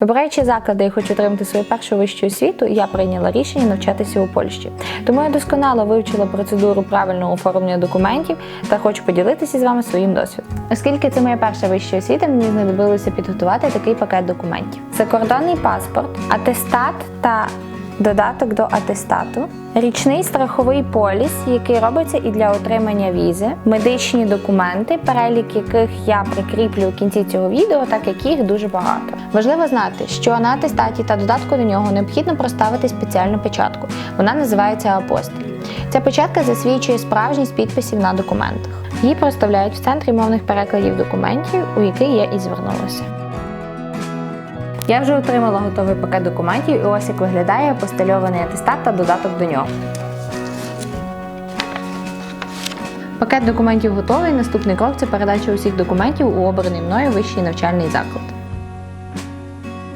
Вибираючи заклади і хочу отримати свою першу вищу освіту, я прийняла рішення навчатися у Польщі. Тому я досконало вивчила процедуру правильного оформлення документів та хочу поділитися з вами своїм досвідом. Оскільки це моя перша вища освіта, мені знадобилося підготувати такий пакет документів: закордонний паспорт, атестат та додаток до атестату, річний страховий поліс, який робиться і для отримання візи, медичні документи, перелік яких я прикріплю у кінці цього відео, так як їх дуже багато. Важливо знати, що на атестаті та додатку до нього необхідно проставити спеціальну печатку. Вона називається апостиль. Ця печатка засвідчує справжність підписів на документах. Її проставляють в центрі мовних перекладів документів, у який я і звернулася. Я вже отримала готовий пакет документів, і ось як виглядає постельований атестат та додаток до нього. Пакет документів готовий. Наступний крок це передача усіх документів у обраний мною вищий навчальний заклад.